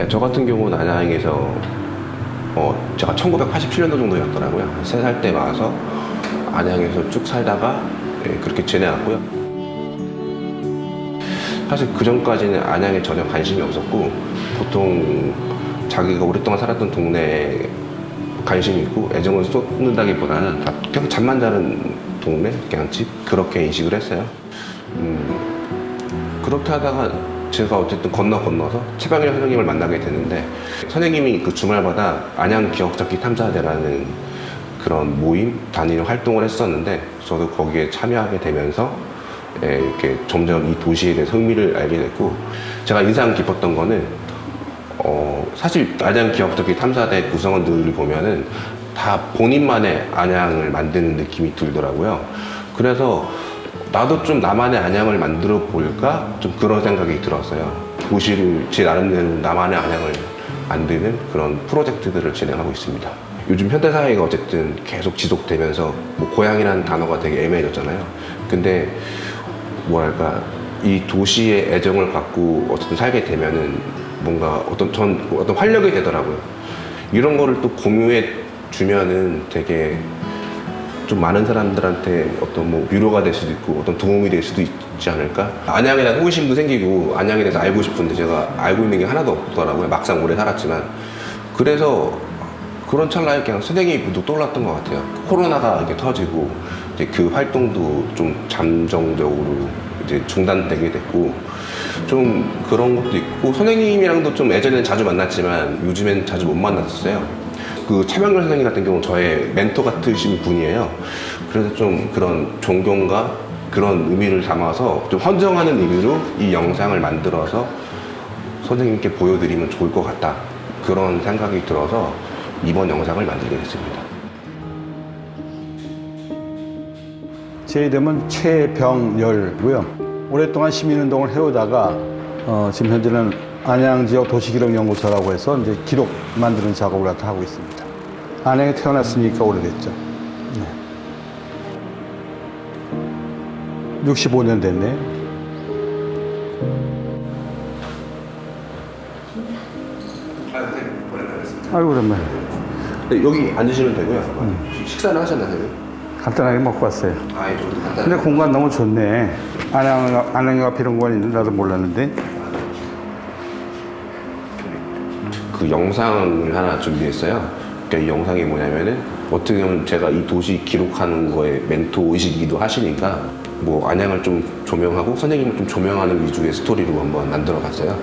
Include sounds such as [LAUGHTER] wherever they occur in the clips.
네, 저 같은 경우는 안양에서 어, 제가 1987년도 정도였더라고요. 3살 때 와서 안양에서 쭉 살다가 예, 그렇게 지내왔고요. 사실 그 전까지는 안양에 전혀 관심이 없었고 보통 자기가 오랫동안 살았던 동네에 관심이 있고 애정을 쏟는다기보다는 다 계속 잠만 자는 동네 그냥 집 그렇게 인식을 했어요. 음, 그렇게 하다가 제가 어쨌든 건너 건너서 최방일 선생님을 만나게 되는데 선생님이 그 주말마다 안양 기억잡기 탐사대라는 그런 모임 단위로 활동을 했었는데 저도 거기에 참여하게 되면서 예, 이렇게 점점 이 도시에 대해서 흥미를 알게 됐고 제가 인상 깊었던 거는 어, 사실 안양 기억잡기 탐사대 구성원들을 보면은 다 본인만의 안양을 만드는 느낌이 들더라고요. 그래서 나도 좀 나만의 안양을 만들어 볼까? 좀 그런 생각이 들었어요. 도시를 제 나름대로 나만의 안양을 만드는 그런 프로젝트들을 진행하고 있습니다. 요즘 현대사회가 어쨌든 계속 지속되면서 뭐 고향이라는 단어가 되게 애매해졌잖아요. 근데 뭐랄까 이 도시의 애정을 갖고 어쨌든 살게 되면은 뭔가 어떤 전 어떤 활력이 되더라고요. 이런 거를 또 공유해 주면은 되게 좀 많은 사람들한테 어떤 뭐 위로가 될 수도 있고 어떤 도움이 될 수도 있지 않을까? 안양에 대한 호기심도 생기고 안양에 대해서 알고 싶은데 제가 알고 있는 게 하나도 없더라고요. 막상 오래 살았지만 그래서 그런 찰나에 그냥 선생님이 문득 떠올랐던 것 같아요. 코로나가 이렇게 터지고 이제 그 활동도 좀 잠정적으로 이제 중단되게 됐고 좀 그런 것도 있고 선생님이랑도 좀 예전에는 자주 만났지만 요즘엔 자주 못 만났었어요. 그 차병렬 선생님 같은 경우는 저의 멘토 같으신 분이에요. 그래서 좀 그런 존경과 그런 의미를 담아서 좀 헌정하는 의미로 이 영상을 만들어서 선생님께 보여드리면 좋을 것 같다. 그런 생각이 들어서 이번 영상을 만들게 됐습니다. 제 이름은 최병열고요. 오랫동안 시민운동을 해오다가 어, 지금 현재는 안양 지역 도시기록연구소라고 해서 이제 기록 만드는 작업을 하고 있습니다. 안양에 태어났으니까 오래됐죠. 네. 65년 됐네. 아이고 오랜만에. 네, 여기 앉으시면 되고요. 식사는 하셨나요? 선생님? 간단하게 먹고 왔어요. 아, 예, 좀 간단히. 근데 공간 너무 좋네. 안양 안양 앞에 이런 공간 있는 나도 몰랐는데. 그 영상을 하나 준비했어요. 그러니까 이 영상이 뭐냐면은 어떻게 보면 제가 이 도시 기록하는 거에 멘토 의식이기도 하시니까 뭐 안양을 좀 조명하고 선생님을 좀 조명하는 위주의 스토리로 한번 만들어 봤어요.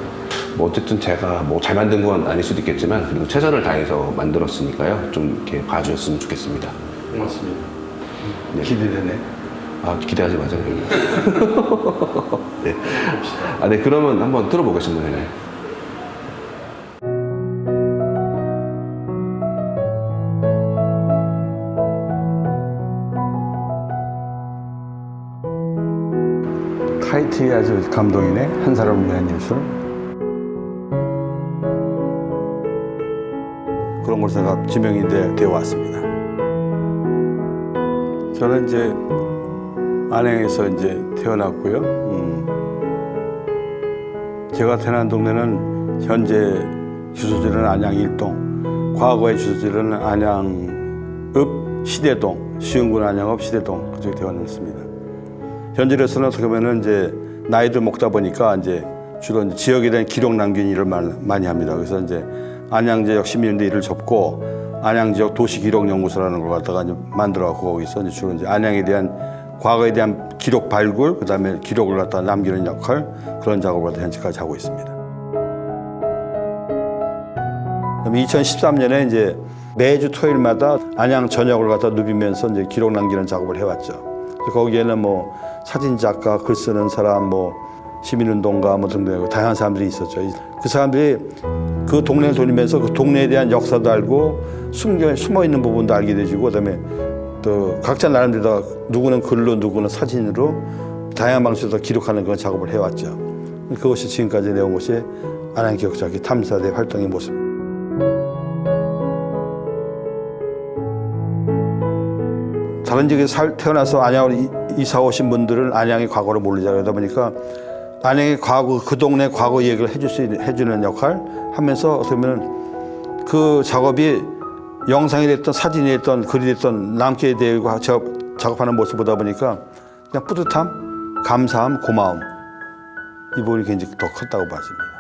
뭐 어쨌든 제가 뭐 잘 만든 건 아닐 수도 있겠지만 그래도 최선을 다해서 만들었으니까요. 좀 이렇게 봐주셨으면 좋겠습니다. 고맙습니다. 네. 기대되네. 아 기대하지 마세요. [LAUGHS] [LAUGHS] 네. 아, 네 그러면 한번 들어보겠습니다. 네. 타이틀이 아주 감동이네. 한 사람을 위한 예술. 그런 것제가 지명이 되, 되어 왔습니다. 저는 이제 안양에서 이제 태어났고요. 음, 제가 태어난 동네는 현재 주소지는 안양 일동, 과거의 주소지는 안양읍 시대동, 시흥군 안양읍 시대동 그쪽에 태어났습니다. 현실에서는 어떻게 보면은 이제 나이를 먹다 보니까 이제 주로 이제 지역에 대한 기록 남기는 일을 말- 많이 합니다. 그래서 이제 안양 지역 시민인데 일을 접고 안양 지역 도시 기록 연구소라는 걸 갖다가 이제 만들어 갖고 거기서 이제 주로 이제 안양에 대한 과거에 대한 기록 발굴 그 다음에 기록을 갖다 남기는 역할 그런 작업을 갖다 현재까지 하고 있습니다. 그다음에 2013년에 이제 매주 토요일마다 안양 전역을 갖다 누비면서 이제 기록 남기는 작업을 해왔죠. 그래서 거기에는 뭐 사진 작가, 글 쓰는 사람, 뭐 시민운동가 뭐 등등 다양한 사람들이 있었죠. 그 사람들이 그 동네를 돌리면서 그 동네에 대한 역사도 알고 숨겨 숨어 있는 부분도 알게 되지고 그다음에 또 각자 나름대로 누구는 글로 누구는 사진으로 다양한 방식으로 기록하는 그런 작업을 해왔죠. 그것이 지금까지 내온 것이 안양 기억자기 탐사대 활동의 모습. 다른 지역에 살, 태어나서 안양으로 이- 이사 오신 분들은 안양의 과거를 모르자 그러다 보니까 안양의 과거 그 동네 과거 얘기를 해줄 수 해주는 역할 하면서 어떻게 보면 그 작업이 영상이 됐던 사진이 됐던 글이 됐던 남게 되고 저 작업하는 모습 보다 보니까 그냥 뿌듯함, 감사함, 고마움 이 부분이 굉장히 더 컸다고 봐집니다.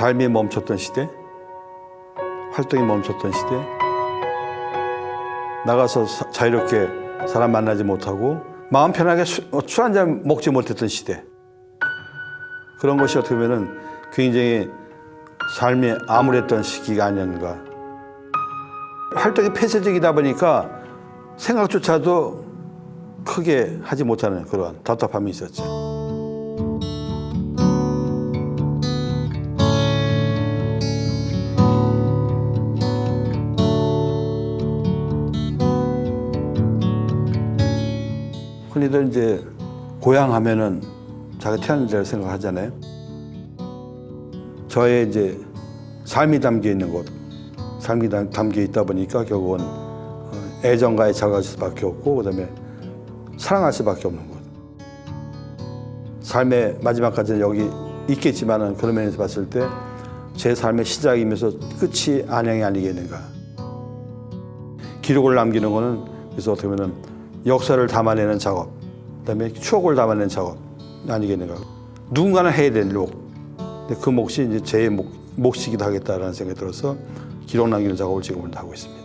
삶이 멈췄던 시대, 활동이 멈췄던 시대, 나가서 사- 자유롭게 사람 만나지 못하고 마음 편하게 어, 술한 잔 먹지 못했던 시대. 그런 것이 어떻게 보면은 굉장히 삶이 암울했던 시기가 아니었는가. 활동이 폐쇄적이다 보니까 생각조차도 크게 하지 못하는 그런 답답함이 있었죠. 흔히들 이제 고향 하면은 자기 태어난 데를 생각하잖아요. 저의 이제 삶이 담겨 있는 곳, 삶이 담- 담겨 있다 보니까 결국은 어, 애정과의 자갈 수밖에 없고 그다음에 사랑할 수밖에 없는 곳. 삶의 마지막까지는 여기 있겠지만은 그런 면에서 봤을 때 제 삶의 시작이면서 끝이 안양이 아니겠는가. 기록을 남기는 거는 그래서 어떻게 보면 역사를 담아내는 작업, 그다음에 추억을 담아내는 작업 아니겠는가. 누군가는 해야 될 목. 그 몫이 이제 제 목, 몫이기도 하겠다라는 생각이 들어서 기록 남기는 작업을 지금은 하고 있습니다.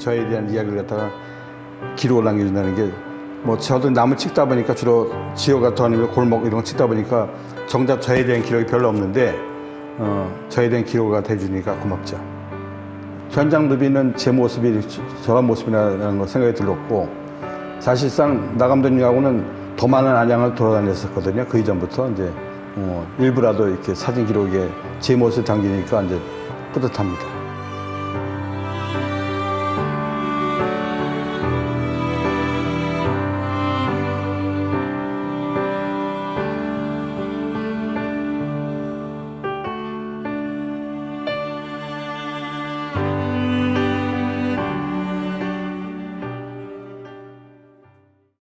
저에 대한 이야기를 갖다가 기록을 남겨준다는 게 뭐 저도 나무 찍다 보니까 주로 지역 같은 아니면 골목 이런 거 찍다 보니까 정작 저에 대한 기록이 별로 없는데 어, 저에 대한 기록을 갖다 해주니까 고맙죠. 현장 누비는 제 모습이 저런 모습이라는 거 생각이 들었고 사실상 나 감독님하고는 더 많은 안양을 돌아다녔었거든요. 그 이전부터 이제 어, 일부라도 이렇게 사진 기록에 제 모습을 담기니까 이제 뿌듯합니다.